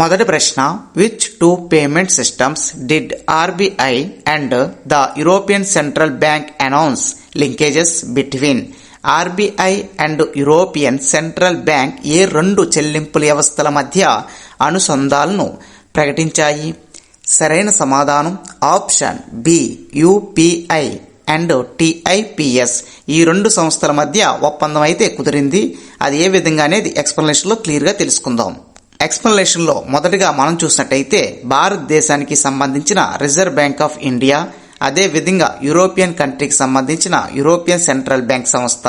మొదటి ప్రశ్న which two payment systems did RBI and the European central bank announce linkages between RBI and European central bank ఏ రెండు చెల్లింపుల వ్యవస్థల మధ్య అనుసంధాలను ప్రకటించాయి? సరైన సమాధానం option B UPI and TIPS. ఈ రెండు సంస్థల మధ్య ఒప్పందం అయితే కుదిరింది. అది ఏ విధంగా అనేది ఎక్స్ప్లెనేషన్లో క్లియర్గా తెలుసుకుందాం. ఎక్స్ప్లెనేషన్లో మొదటగా మనం చూసినట్టయితే భారతదేశానికి సంబంధించిన రిజర్వ్ బ్యాంక్ ఆఫ్ ఇండియా అదే విధంగా యూరోపియన్ కంట్రీకి సంబంధించిన యూరోపియన్ సెంట్రల్ బ్యాంక్ సంస్థ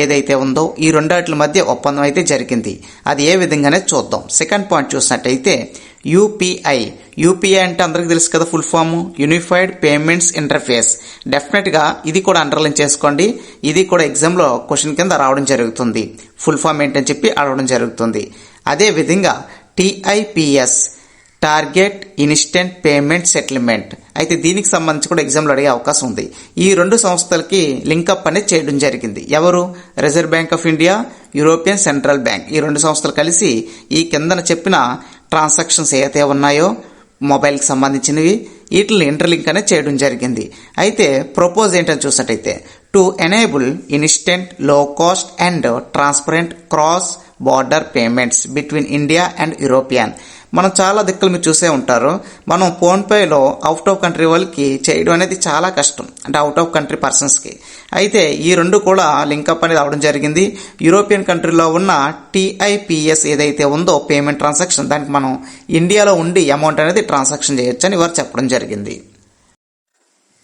ఏదైతే ఉందో ఈ రెండాటి మధ్య ఒప్పందం అయితే జరిగింది. అది ఏ విధంగానే చూద్దాం. సెకండ్ పాయింట్ చూసినట్టయితే యూపీఐ. యూపీఐ అంటే అందరికీ తెలుసు కదా full form. Unified payments interface డెఫినెట్గా ఇది కూడా అండర్లైన్ చేసుకోండి. ఇది కూడా ఎగ్జామ్లో క్వశ్చన్ కింద రావడం జరుగుతుంది. ఫుల్ ఫామ్ ఏంటని చెప్పి అడగడం జరుగుతుంది. అదే విధంగా TIPS target instant payment settlement అయితే దీనికి సంబంధించి కూడా ఎగ్జామ్లో అడిగే అవకాశం ఉంది. ఈ రెండు సంస్థలకి లింకప్ అనేది చేయడం జరిగింది. ఎవరు? Reserve Bank of India European central bank ఈ రెండు సంస్థలు కలిసి ఈ కిందన చెప్పిన ట్రాన్సాక్షన్స్ ఏవైతే ఉన్నాయో మొబైల్కి సంబంధించినవి వీటిని ఇంటర్లింక్ అనేది చేయడం జరిగింది. అయితే ప్రపోజ్ ఏంటని చూసినట్టయితే to enable instant low cost and transparent cross border payments between India and European మనం చాలా దిక్కులు మీరు చూసే ఉంటారు. మనం ఫోన్పేలో అవుట్ ఆఫ్ కంట్రీ వాళ్ళకి చేయడం అనేది చాలా కష్టం. అంటే అవుట్ ఆఫ్ కంట్రీ పర్సన్స్కి అయితే ఈ రెండు కూడా లింకప్ అనేది అవడం జరిగింది. యూరోపియన్ కంట్రీలో ఉన్న టీఐపిఎస్ ఏదైతే ఉందో పేమెంట్ ట్రాన్సాక్షన్ దానికి మనం ఇండియాలో ఉండి అమౌంట్ అనేది ట్రాన్సాక్షన్ చేయొచ్చని వారు చెప్పడం జరిగింది.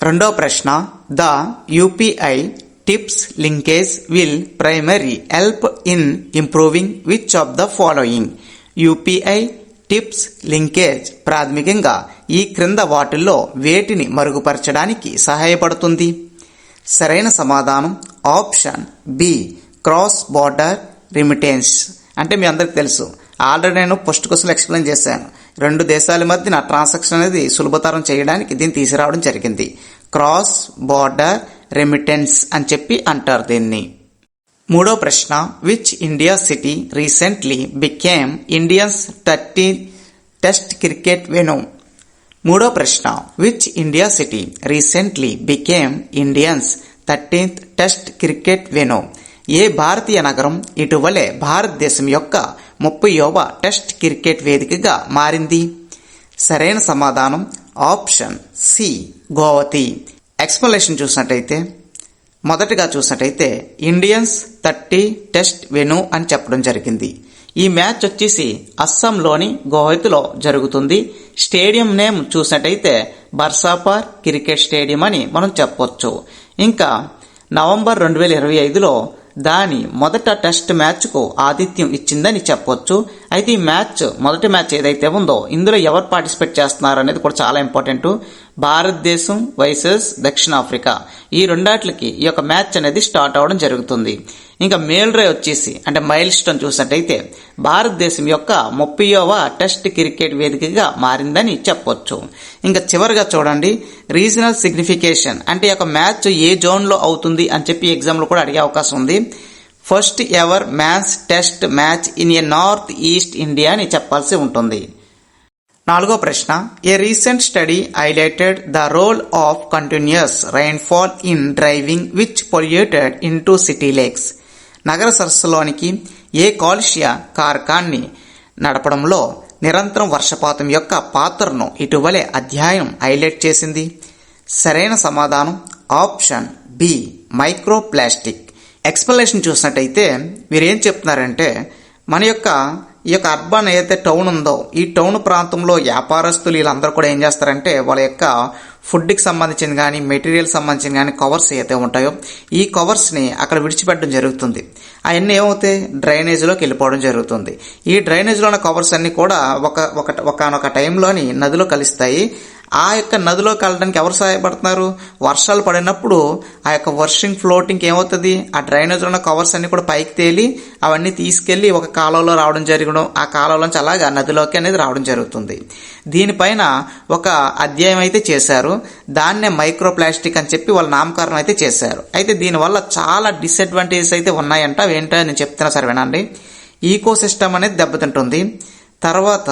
రెండో ప్రశ్న the UPI TIPS linkage will primary help in improving which of the following UPI TIPS linkage ప్రాథమికంగా ఈ క్రింద వాటిల్లో వేటిని మరుగుపరచడానికి సహాయపడుతుంది. సరైన సమాధానం option B cross border remittance. అంటే మీ అందరికి తెలుసు ఆల్రెడీ నేను పోస్ట్ క్వశ్చన్ ఎక్స్ప్లెయిన్ చేశాను. రెండు దేశాల మధ్యన ట్రాన్సాక్షన్ అనేది సులభతరం చేయడానికి దీన్ని తీసుకురావడం జరిగింది. క్రాస్ బార్డర్ రెమిటెన్స్ అని చెప్పి అంటారు దీన్ని. మూడో ప్రశ్న which India city recently became Indians thirty test cricket venue మూడో ప్రశ్న which India city recently became Indians thirteenth test cricket venue ఏ భారతీయ నగరం ఇటీవలే భారతదేశం యొక్క ముప్పైవ టెస్ట్ క్రికెట్ వేదికగా మారింది? సరైన సమాధానం ఆప్షన్ సి గోవతి. ఎక్స్ప్లెనేషన్ చూసినట్టయితే మొదటగా చూసినట్టయితే ఇండియన్స్ థర్టీ టెస్ట్ వెను అని చెప్పడం జరిగింది. ఈ మ్యాచ్ వచ్చేసి అస్సాంలోని గోహతిలో జరుగుతుంది. స్టేడియం నేమ్ చూసినట్టయితే బర్సాపార్ క్రికెట్ స్టేడియం అని మనం చెప్పొచ్చు. ఇంకా నవంబర్ రెండు వేల ఇరవై ఐదులో దాని మొదట టెస్ట్ మ్యాచ్కు ఆతిథ్యం ఇచ్చిందని చెప్పొచ్చు. అయితే ఈ మ్యాచ్ మొదటి మ్యాచ్ ఏదైతే ఉందో ఇందులో ఎవరు పార్టిసిపేట్ చేస్తున్నారు అనేది కూడా చాలా ఇంపార్టెంట్. భారతదేశం వైసెస్ దక్షిణాఫ్రికా. ఈ రెండాట్లకి ఈ యొక్క మ్యాచ్ అనేది స్టార్ట్ అవడం జరుగుతుంది. ఇంకా మేల్ రే వచ్చేసి అంటే మైల్ స్టోన్ చూసినట్టయితే భారతదేశం యొక్క ముప్పైవ టెస్ట్ క్రికెట్ వేదికగా మారిందని చెప్పొచ్చు. ఇంకా చివరిగా చూడండి రీజనల్ సిగ్నిఫికేషన్ అంటే ఒక మ్యాచ్ ఏ జోన్లో అవుతుంది అని చెప్పి ఎగ్జామ్లో కూడా అడిగే అవకాశం ఉంది. First ever man's test match in a north east India అని చెప్పాల్సి ఉంటుంది. నాలుగో ప్రశ్న a recent study highlighted the role of continuous rainfall in driving which polluted in to city lakes? నగర సరస్సులోనికి ఏ కాలుష్య కారకాన్ని నడపడంలో నిరంతరం వర్షపాతం యొక్క పాత్రను ఇటీవలే అధ్యాయం హైలైట్ చేసింది. సరైన సమాధానం ఆప్షన్ బి మైక్రోప్లాస్టిక్. ఎక్స్ప్లెనేషన్ చూసినట్టయితే వీరేం చెప్తున్నారంటే మన యొక్క ఈ యొక్క అర్బన్ ఏదైతే టౌన్ ఉందో ఈ టౌన్ ప్రాంతంలో వ్యాపారస్తులు వీళ్ళందరూ కూడా ఏం చేస్తారంటే వాళ్ళ యొక్క ఫుడ్కి సంబంధించిన కానీ మెటీరియల్ సంబంధించిన కానీ కవర్స్ ఏదైతే ఉంటాయో ఈ కవర్స్ని అక్కడ విడిచిపెట్టడం జరుగుతుంది. అవన్నీ ఏమవుతాయి? డ్రైనేజ్లోకి వెళ్ళిపోవడం జరుగుతుంది. ఈ డ్రైనేజ్లో ఉన్న కవర్స్ అన్ని కూడా ఒక ఒక ఒకనొక టైంలోని నదిలో కలుస్తాయి. ఆ యొక్క నదిలోకి వెళ్ళడానికి ఎవరు సహాయపడుతున్నారు? వర్షాలు పడినప్పుడు ఆ యొక్క వర్షింగ్ ఫ్లోటింగ్ ఏమవుతుంది? ఆ డ్రైనేజ్ ఉన్న కవర్స్ అన్ని కూడా పైకి తేలి అవన్నీ తీసుకెళ్ళి ఒక కాలువలో రావడం జరగడం ఆ కాలంలోంచి అలాగా నదిలోకి అనేది రావడం జరుగుతుంది. దీనిపైన ఒక అధ్యాయం అయితే చేశారు. దాన్నే మైక్రో ప్లాస్టిక్ అని చెప్పి వాళ్ళ నామకరణం అయితే చేశారు. అయితే దీనివల్ల చాలా డిసడ్వాంటేజెస్ అయితే ఉన్నాయంట. అవి ఏంటో నేను చెప్తున్నా సరే వినండి ఈకో సిస్టమ్ అనేది దెబ్బతింటుంది. తర్వాత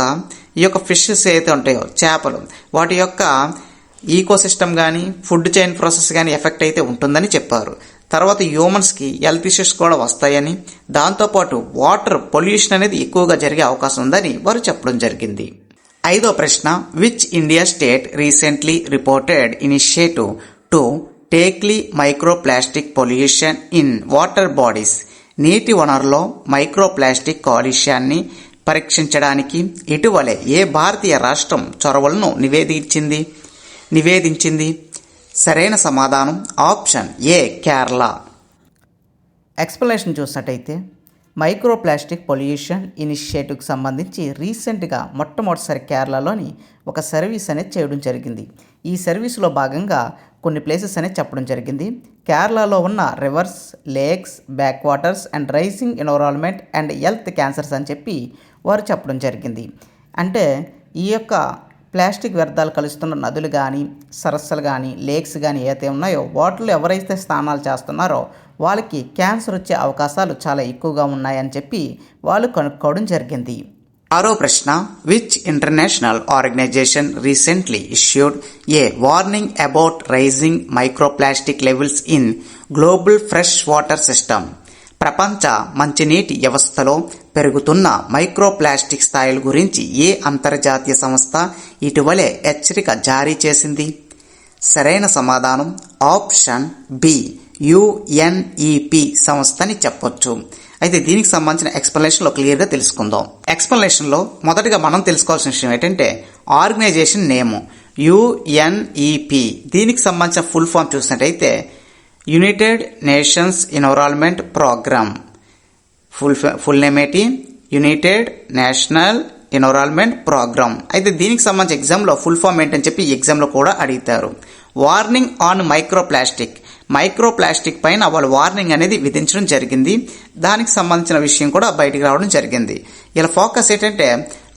ఈ యొక్క ఫిషెస్ ఏదైతే ఉంటాయో చేపలు వాటి యొక్క ఈకో సిస్టమ్ కానీ ఫుడ్ చైన్ ప్రాసెస్ కానీ ఎఫెక్ట్ అయితే ఉంటుందని చెప్పారు. తర్వాత హ్యూమన్స్కి హెల్త్ ఇష్యూస్ కూడా వస్తాయని దాంతోపాటు వాటర్ పొల్యూషన్ అనేది ఎక్కువగా జరిగే అవకాశం ఉందని వారు చెప్పడం జరిగింది. ఐదో ప్రశ్న which India state recently reported initiative to tackle micro plastic pollution in water bodies నీటి వనరులో మైక్రో ప్లాస్టిక్ కాలుష్యాన్ని పరీక్షించడానికి ఇటీవలే ఏ భారతీయ రాష్ట్రం చొరవలను నివేదించింది? నివేదించింది సరైన సమాధానం ఆప్షన్ ఏ కేరళ. ఎక్స్ప్లెనేషన్ చూసినట్టయితే మైక్రో ప్లాస్టిక్ పొల్యూషన్ ఇనిషియేటివ్కి సంబంధించి రీసెంట్గా మొట్టమొదటిసారి కేరళలోని ఒక సర్వీస్ అనేది చేయడం జరిగింది. ఈ సర్వీస్లో భాగంగా కొన్ని ప్లేసెస్ అనేది చెప్పడం జరిగింది. కేరళలో ఉన్న rivers lakes back waters and raising environment and health cancers అని చెప్పి వారు చెప్పడం జరిగింది. అంటే ఈ యొక్క ప్లాస్టిక్ వ్యర్థాలు కలుస్తున్న నదులు కానీ సరస్సులు కానీ లేక్స్ కానీ ఏదైతే ఉన్నాయో వాటిలో ఎవరైతే స్నానాలు చేస్తున్నారో వాళ్ళకి క్యాన్సర్ వచ్చే అవకాశాలు చాలా ఎక్కువగా ఉన్నాయని చెప్పి వాళ్ళు కనుక్కోవడం జరిగింది. ఆరో ప్రశ్న which international organization recently issued a warning about rising microplastic levels in global fresh water system ప్రపంచ మంచినీటి వ్యవస్థలో పెరుగుతున్న మైక్రోప్లాస్టిక్ స్థాయిల గురించి ఏ అంతర్జాతీయ సంస్థ ఇటీవలే హెచ్చరిక జారీ చేసింది? సరైన సమాధానం ఆప్షన్ బి యుఎన్ఈపి సంస్థని చెప్పొచ్చు. అయితే దీనికి సంబంధించిన ఎక్స్ప్లెనేషన్లో క్లియర్గా తెలుసుకుందాం. ఎక్స్ప్లెనేషన్లో మొదటగా మనం తెలుసుకోవాల్సిన విషయం ఏంటంటే ఆర్గనైజేషన్ నేమ్ యుఎన్ఈపి దీనికి సంబంధించిన ఫుల్ ఫామ్ చూసినట్టయితే United Nations environment programme full full name ఏంటి? యునైటెడ్ నేషనల్ ఎన్విరాన్మెంట్ ప్రోగ్రామ్ అయితే దీనికి సంబంధించి ఎగ్జామ్లో ఫుల్ ఫామ్ ఏంటని చెప్పి ఎగ్జామ్లో కూడా అడుగుతారు. Warning on micro plastic micro plastic పైన వాళ్ళు వార్నింగ్ అనేది విధించడం జరిగింది. దానికి సంబంధించిన విషయం కూడా బయటికి రావడం జరిగింది. ఇలా ఫోకస్ ఏంటంటే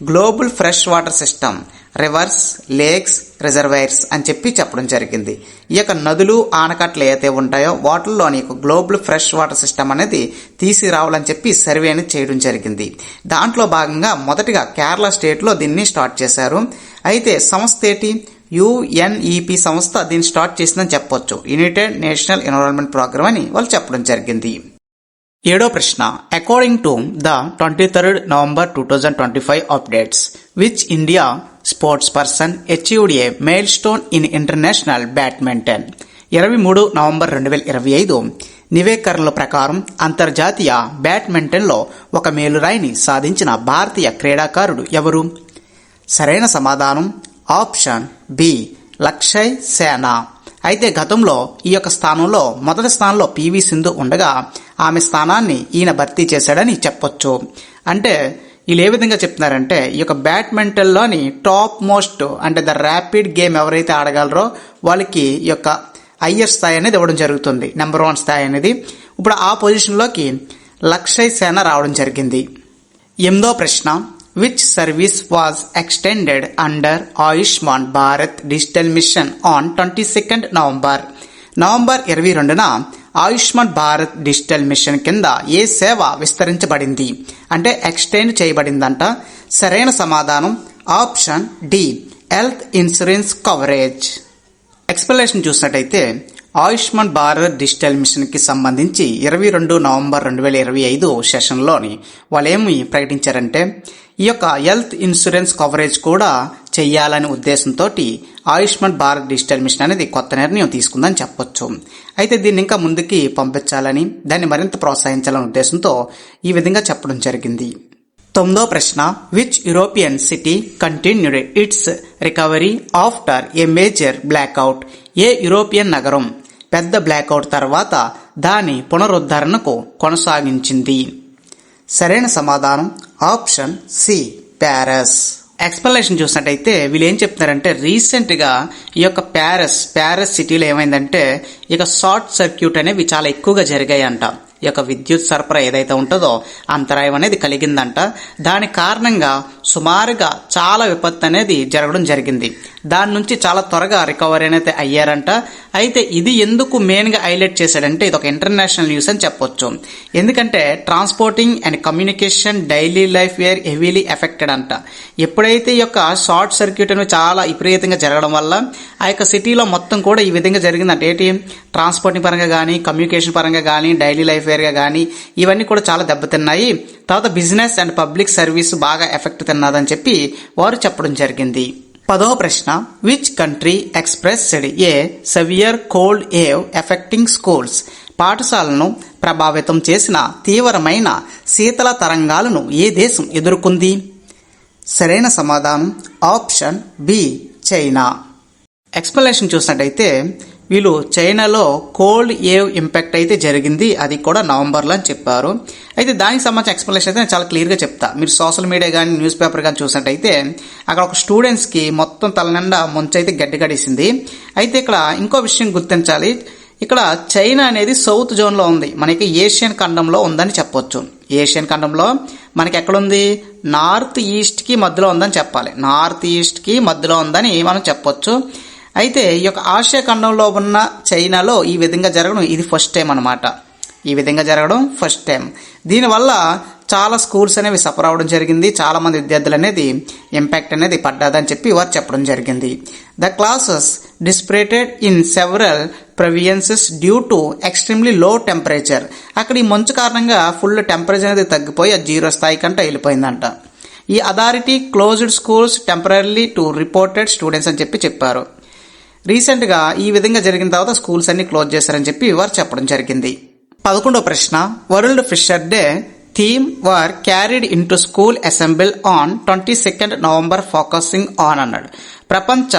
global fresh water system rivers lakes reservoirs అని చెప్పి చెప్పడం జరిగింది. ఈ యొక్క నదులు ఆనకట్టలు ఏదైతే ఉంటాయో వాటిల్లోని గ్లోబల్ ఫ్రెష్ వాటర్ సిస్టమ్ అనేది తీసిరావాలని చెప్పి సర్వే అనేది చేయడం జరిగింది. దాంట్లో భాగంగా మొదటిగా కేరళ స్టేట్లో దీన్ని స్టార్ట్ చేశారు. అయితే సంస్థ ఏంటి? యుఎన్ఈపి సంస్థ దీన్ని స్టార్ట్ చేసిందని చెప్పొచ్చు. యునైటెడ్ నేషనల్ ఎన్విరాన్మెంట్ ప్రోగ్రామ్ అని వాళ్ళు చెప్పడం జరిగింది. ఏడో ప్రశ్న. According to the twenty third November two thousand twenty five updates which India sports person achieved a milestone in international badminton ఇరవై మూడు నవంబర్ రెండు వేల ఇరవై ఐదు. నివేకరణల ప్రకారం అంతర్జాతీయ బ్యాడ్మింటన్లో ఒక మేలురాయిని సాధించిన భారతీయ క్రీడాకారుడు ఎవరు? సరైన సమాధానం? Option B Lakshya Sen. అయితే గతంలో ఈ యొక్క స్థానంలో మొదటి స్థానంలో పివి సింధు ఉండగా ఆమె స్థానాన్ని ఈయన భర్తీ చేశాడని చెప్పొచ్చు. అంటే వీళ్ళు ఏ విధంగా చెప్తున్నారంటే ఈ యొక్క బ్యాడ్మింటన్లోని టాప్ మోస్ట్ అంటే ద ర్యాపిడ్ గేమ్ ఎవరైతే ఆడగలరో వాళ్ళకి ఈ యొక్క హయ్యర్ స్థాయి అనేది ఇవ్వడం జరుగుతుంది. నెంబర్ వన్ స్థాయి అనేది. ఇప్పుడు ఆ పొజిషన్లోకి లక్షయ్ సేన రావడం జరిగింది. ఎనిమిదో ప్రశ్న. Which service was extended under Ayushman Bharat digital mission on twenty second November November ఇరవై రెండున ఆయుష్మాన్ భారత్ డిజిటల్ మిషన్ కింద ఏ సేవ విస్తరించబడింది? అంటే ఎక్స్టెండ్ చేయబడిందంట. సరైన సమాధానం option D health insurance coverage explanation చూసినట్టయితే ఆయుష్మాన్ భారత్ డిజిటల్ మిషన్కి సంబంధించి ఇరవై రెండు నవంబర్ రెండు వేల ఇరవై ఐదు సెషన్లోని వాళ్ళు ఏమి ప్రకటించారంటే ఈ యొక్క హెల్త్ ఇన్సూరెన్స్ కవరేజ్ కూడా చేయాలనే ఉద్దేశంతో ఆయుష్మాన్ భారత్ డిజిటల్ మిషన్ అనేది కొత్త నిర్ణయం తీసుకుందని చెప్పొచ్చు. అయితే దీన్ని ఇంకా ముందుకి పంపించాలని దాన్ని మరింత ప్రోత్సహించాలనే ఉద్దేశంతో ఈ విధంగా చెప్పడం జరిగింది. తొమ్మిదో ప్రశ్న which European city continued its recovery after a major blackout A European నగరం పెద్ద బ్లాక్అవుట్ తర్వాత దాని పునరుద్ధరణకు కొనసాగించింది? సరైన సమాధానం ఆప్షన్ సి ప్యారస్ ఎక్స్ప్లెనేషన్ చూసినట్టయితే వీళ్ళు ఏం చెప్తున్నారంటే రీసెంట్గా ఈ యొక్క ప్యారిస్ ప్యారిస్ సిటీలో ఏమైందంటే ఇక షార్ట్ సర్క్యూట్ అనేవి చాలా ఎక్కువగా జరిగాయంట. ఈ యొక్క విద్యుత్ సరఫరా ఏదైతే ఉంటుందో అంతరాయం అనేది కలిగిందంట. దాని కారణంగా సుమారుగా చాలా విపత్తు అనేది జరగడం జరిగింది. దాని నుంచి చాలా త్వరగా రికవరీ అనేది అయ్యారంట. అయితే ఇది ఎందుకు మెయిన్గా హైలైట్ చేశాడంటే ఇది ఒక ఇంటర్నేషనల్ న్యూస్ అని చెప్పొచ్చు. ఎందుకంటే transporting and communication daily life were heavily affected అంట. ఎప్పుడైతే ఈ యొక్క షార్ట్ సర్క్యూట్ అనేవి చాలా విపరీతంగా జరగడం వల్ల ఆ యొక్క సిటీలో మొత్తం కూడా ఈ విధంగా జరిగిందంటే. ఏంటి? ట్రాన్స్పోర్టింగ్ పరంగా కానీ కమ్యూనికేషన్ పరంగా కానీ డైలీ లైఫ్ వేర్గా కానీ ఇవన్నీ కూడా చాలా దెబ్బతిన్నాయి. తర్వాత బిజినెస్ అండ్ పబ్లిక్ సర్వీస్ బాగా ఎఫెక్ట్ తిన్నదని చెప్పి వారు చెప్పడం జరిగింది. పదో ప్రశ్న which country expressed a severe cold wave affecting schools పాఠశాలను ప్రభావితం చేసిన తీవ్రమైన శీతల తరంగాలను ఏ దేశం ఎదుర్కొంది? సరైన సమాధానం ఆప్షన్ బి చైనా. ఎక్స్ప్లెనేషన్ చూసినట్టయితే వీళ్ళు చైనాలో కోల్డ్ ఏవ్ ఇంపాక్ట్ అయితే జరిగింది. అది కూడా నవంబర్లో అని చెప్పారు. అయితే దానికి సంబంధించిన ఎక్స్ప్లెనేషన్ అయితే నేను చాలా క్లియర్గా చెప్తా. మీరు సోషల్ మీడియా కానీ న్యూస్ పేపర్ కానీ చూసినట్టయితే అక్కడ ఒక స్టూడెంట్స్కి మొత్తం తల నిండా ముంచైతే గడ్డగడేసింది అయితే ఇక్కడ ఇంకో విషయం గుర్తించాలి. ఇక్కడ చైనా అనేది సౌత్ జోన్లో ఉంది. మనకి ఏషియన్ ఖండంలో ఉందని చెప్పొచ్చు. ఏషియన్ ఖండంలో మనకి ఎక్కడుంది? నార్త్ ఈస్ట్కి మధ్యలో ఉందని చెప్పాలి. నార్త్ ఈస్ట్కి మధ్యలో ఉందని మనం చెప్పొచ్చు. అయితే ఈ యొక్క ఆసియా ఖండంలో ఉన్న చైనాలో ఈ విధంగా జరగడం ఇది ఫస్ట్ టైం అనమాట ఈ విధంగా జరగడం ఫస్ట్ టైం దీనివల్ల చాలా స్కూల్స్ అనేవి సఫర్ అవడం జరిగింది. చాలా మంది విద్యార్థులు అనేది ఇంపాక్ట్ అనేది పడ్డాదని చెప్పి వారు చెప్పడం జరిగింది. The classes disrupted in several provinces due to extremely low temperature అక్కడ ఈ మంచు కారణంగా ఫుల్ టెంపరేచర్ అనేది తగ్గిపోయి ఆ జీరో స్థాయి కంటే వెళ్ళిపోయిందంట. ఈ authority closed schools temporary to reported students అని చెప్పి చెప్పారు. రీసెంట్గా ఈ విధంగా జరిగిన తర్వాత స్కూల్స్ అన్ని క్లోజ్ చేశారని చెప్పి వారు చెప్పడం జరిగింది. పదకొండవ ప్రశ్న world fisher day theme were carried in to school assemble on twenty second November focusing on అన్నాడు. ప్రపంచ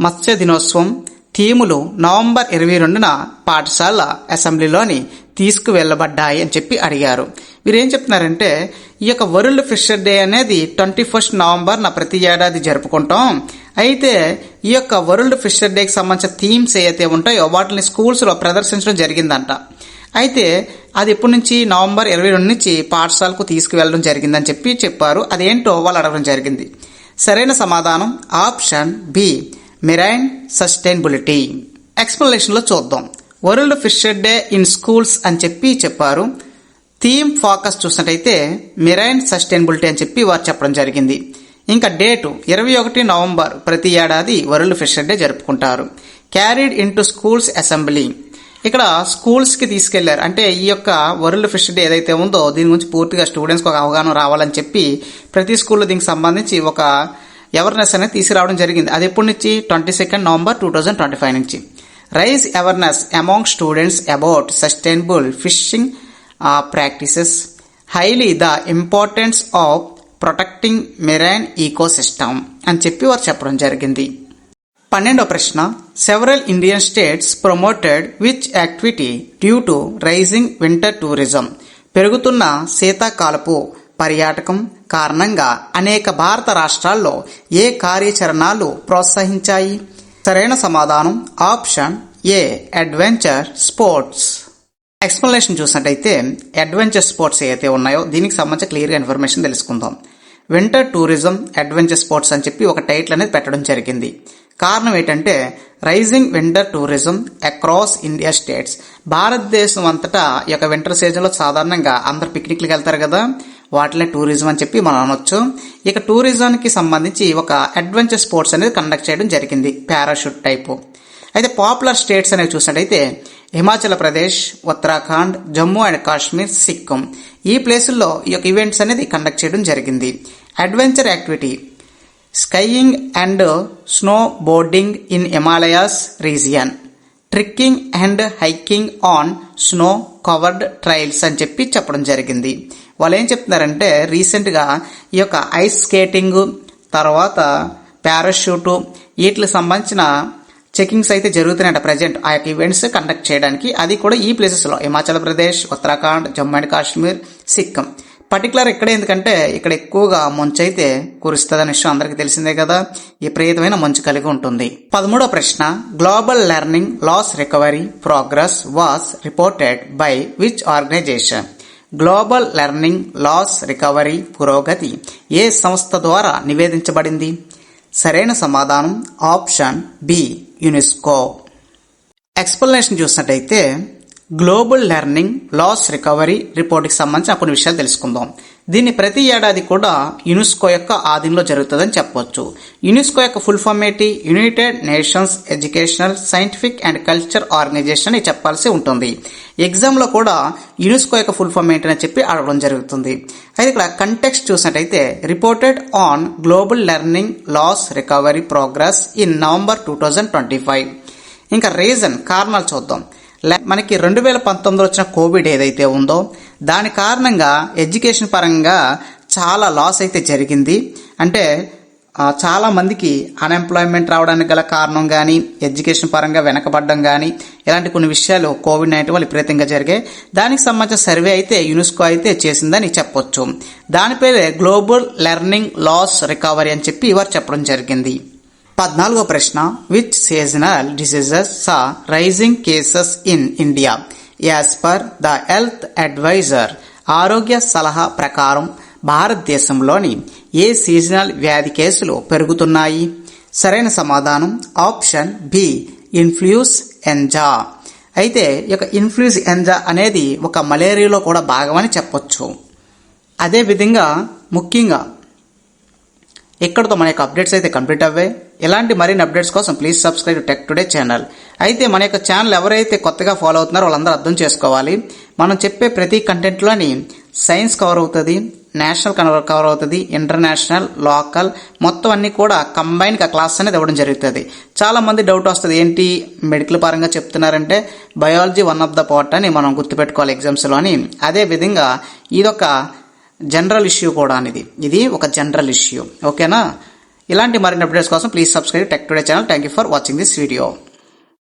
మత్స్య దినోత్సవం థీములు నవంబర్ ఇరవై రెండున పాఠశాల అసెంబ్లీలోని తీసుకువెళ్ళబడ్డాయి అని చెప్పి అడిగారు. వీరు ఏం చెప్తున్నారంటే ఈ యొక్క వరల్డ్ ఫిషర్ డే అనేది ట్వంటీ ఫస్ట్ నవంబర్ నా ప్రతి ఏడాది జరుపుకుంటాం. అయితే ఈ యొక్క వరల్డ్ ఫిషర్ డేకి సంబంధించిన థీమ్స్ ఏవైతే ఉంటాయో వాటిని స్కూల్స్లో ప్రదర్శించడం జరిగిందంట. అయితే అది ఎప్పటి నుంచి నవంబర్ ఇరవై రెండు నుంచి పాఠశాలకు తీసుకువెళ్ళడం జరిగిందని చెప్పి చెప్పారు. అదేంటో వాళ్ళు అడగడం జరిగింది. సరైన సమాధానం ఆప్షన్ బి మెరైన్ సస్టైనబిలిటీ. ఎక్స్ప్లెనేషన్లో చూద్దాం. World fisher day in schools అని చెప్పి చెప్పారు. థీమ్ ఫోకస్ చూసినట్టయితే మెరైన్ సస్టైనబిలిటీ అని చెప్పి వారు చెప్పడం జరిగింది. ఇంకా డేటు ఇరవై ఒకటి నవంబర్. ప్రతి ఏడాది వరల్డ్ ఫిషర్ డే జరుపుకుంటారు. Carried into schools assembly. ఇక్కడ స్కూల్స్కి తీసుకెళ్ళారు. అంటే ఈ యొక్క వరల్డ్ ఫిషర్ డే ఏదైతే ఉందో దీని గురించి పూర్తిగా స్టూడెంట్స్కి ఒక అవగాహన రావాలని చెప్పి ప్రతి స్కూల్లో దీనికి సంబంధించి ఒక అవేర్నెస్ అనేది తీసుకురావడం జరిగింది. అది ఎప్పటి నుంచి? Twenty second November two thousand twenty five నుంచి. Raise awareness among students about sustainable fishing practices highly the importance of protecting marine ecosystem అని చెప్పి వారు చెప్పడం జరిగింది. పన్నెండో ప్రశ్న several Indian states promoted which activity due to rising winter tourism పెరుగుతున్న శీతాకాలపు పర్యాటకం కారణంగా అనేక భారత రాష్ట్రాల్లో ఏ కార్యాచరణలు ప్రోత్సహించాయి? సరైన సమాధానం option A adventure sports. Explanation చూసినట్టయితే అడ్వెంచర్ స్పోర్ట్స్ ఏవైతే ఉన్నాయో దీనికి సంబంధించి క్లియర్గా ఇన్ఫర్మేషన్ తెలుసుకుందాం. వింటర్ టూరిజం అడ్వెంచర్ స్పోర్ట్స్ అని చెప్పి ఒక టైటిల్ అనేది పెట్టడం జరిగింది. కారణం ఏంటంటే rising winter tourism across India states భారతదేశం అంతటా ఈ యొక్క వింటర్ సీజన్లో సాధారణంగా అందరు పిక్నిక్లకు వెళ్తారు కదా వాటినే టూరిజం అని చెప్పి మనం అనొచ్చు. ఇక టూరిజంకి సంబంధించి ఒక అడ్వెంచర్ స్పోర్ట్స్ అనేది కండక్ట్ చేయడం జరిగింది పారాషూట్ టైపు అయితే పాపులర్ స్టేట్స్ అనేవి చూసినట్టయితే హిమాచల్ ప్రదేశ్ ఉత్తరాఖండ్ జమ్మూ అండ్ కాశ్మీర్ సిక్కిం. ఈ ప్లేసుల్లో ఈ యొక్క ఈవెంట్స్ అనేది కండక్ట్ చేయడం జరిగింది. Adventure activity. Skiing and snow boarding in Himalayas region. Trekking and hiking on snow covered trails అని చెప్పి చెప్పడం జరిగింది. వాళ్ళు ఏం చెప్తున్నారంటే రీసెంట్గా ఈ యొక్క ఐస్ స్కేటింగ్ తర్వాత పారాషూటు వీటికి సంబంధించిన చెకింగ్స్ అయితే జరుగుతున్నాయట ప్రజెంట్. ఆ యొక్క ఈవెంట్స్ కండక్ట్ చేయడానికి. అది కూడా ఈ ప్లేసెస్లో హిమాచల్ ప్రదేశ్ ఉత్తరాఖండ్ జమ్మూ అండ్ కాశ్మీర్ సిక్కిం. పర్టికులర్ ఇక్కడ ఎందుకంటే ఇక్కడ ఎక్కువగా మంచు అయితే కురుస్తుందనే విషయం అందరికీ తెలిసిందే కదా. విపరీతమైన మంచు కలిగి ఉంటుంది. పదమూడో ప్రశ్న. Global learning loss recovery progress was reported by which organization global learning loss recovery పురోగతి ఏ సంస్థ ద్వారా నివేదించబడింది? సరైన సమాధానం ఆప్షన్ బి. యునెస్కో. ఎక్స్ప్లెనేషన్ చూసినట్టయితే గ్లోబల్ లెర్నింగ్ లాస్ రికవరీ రిపోర్ట్కి సంబంధించిన కొన్ని విషయాలు తెలుసుకుందాం. దీన్ని ప్రతి ఏడాది కూడా యునెస్కో యొక్క ఆధీనంలో జరుగుతుందని చెప్పవచ్చు. యునెస్కో యొక్క ఫుల్ ఫామ్ ఏంటి? United Nations educational scientific and culture organization అని చెప్పాల్సి ఉంటుంది. ఎగ్జామ్లో కూడా యునెస్కో యొక్క ఫుల్ ఫామ్ ఏంటని చెప్పి అడగడం జరుగుతుంది. అయితే ఇక్కడ కంటెక్స్ట్ చూసినట్టయితే reported on global learning loss recovery progress in November two thousand twenty five ఇంకా రీజన్ కారణాలు చూద్దాం. మనకి రెండు వేల పంతొమ్మిదిలో వచ్చిన కోవిడ్ ఏదైతే ఉందో దాని కారణంగా ఎడ్యుకేషన్ పరంగా చాలా లాస్ అయితే జరిగింది. అంటే చాలా మందికి అన్ఎంప్లాయ్మెంట్ రావడానికి గల కారణం కానీ ఎడ్యుకేషన్ పరంగా వెనకబడడం కానీ ఇలాంటి కొన్ని విషయాలు కోవిడ్ నైన్టీన్ వల్ల విపరీతంగా జరిగాయి. దానికి సంబంధించిన సర్వే అయితే యునెస్కో అయితే చేసిందని చెప్పొచ్చు. దాని పేరే గ్లోబల్ లెర్నింగ్ లాస్ రికవరీ అని చెప్పి వారు చెప్పడం జరిగింది. పద్నాలుగో ప్రశ్న which seasonal diseases saw rising cases in India as per the health advisor ఆరోగ్య సలహా ప్రకారం భారతదేశంలోని ఏ సీజనల్ వ్యాధి కేసులు పెరుగుతున్నాయి? సరైన సమాధానం ఆప్షన్ బి ఇన్ఫ్లూస్ ఎంజా అయితే ఈ యొక్క ఇన్ఫ్లూస్ ఎంజా అనేది ఒక మలేరియాలో కూడా భాగమని చెప్పొచ్చు. అదేవిధంగా ముఖ్యంగా ఇక్కడతో మన యొక్క అప్డేట్స్ అయితే కంప్లీట్ అవ్వాయి ఇలాంటి మరిన్ని అప్డేట్స్ కోసం please subscribe tech today channel అయితే మన యొక్క ఛానల్ ఎవరైతే కొత్తగా ఫాలో అవుతున్నారో వాళ్ళందరూ అర్థం చేసుకోవాలి. మనం చెప్పే ప్రతి కంటెంట్లోని సైన్స్ కవర్ అవుతుంది నేషనల్ కవర్ కవర్ అవుతుంది ఇంటర్నేషనల్ లోకల్ మొత్తం అన్ని కూడా కంబైన్గా క్లాస్ అనేది ఇవ్వడం జరుగుతుంది. చాలా మంది డౌట్ వస్తుంది ఏంటి మెడికల్ పరంగా చెప్తున్నారంటే biology one of the part అని మనం గుర్తుపెట్టుకోవాలి ఎగ్జామ్స్లోని అదే విధంగా ఇదొక జనరల్ ఇష్యూ కూడా అనేది. ఇది ఒక జనరల్ ఇష్యూ ఓకేనా ఇలాంటి మరిన్ని అప్డేట్స్ కోసం please subscribe tech today channel thank you for watching this video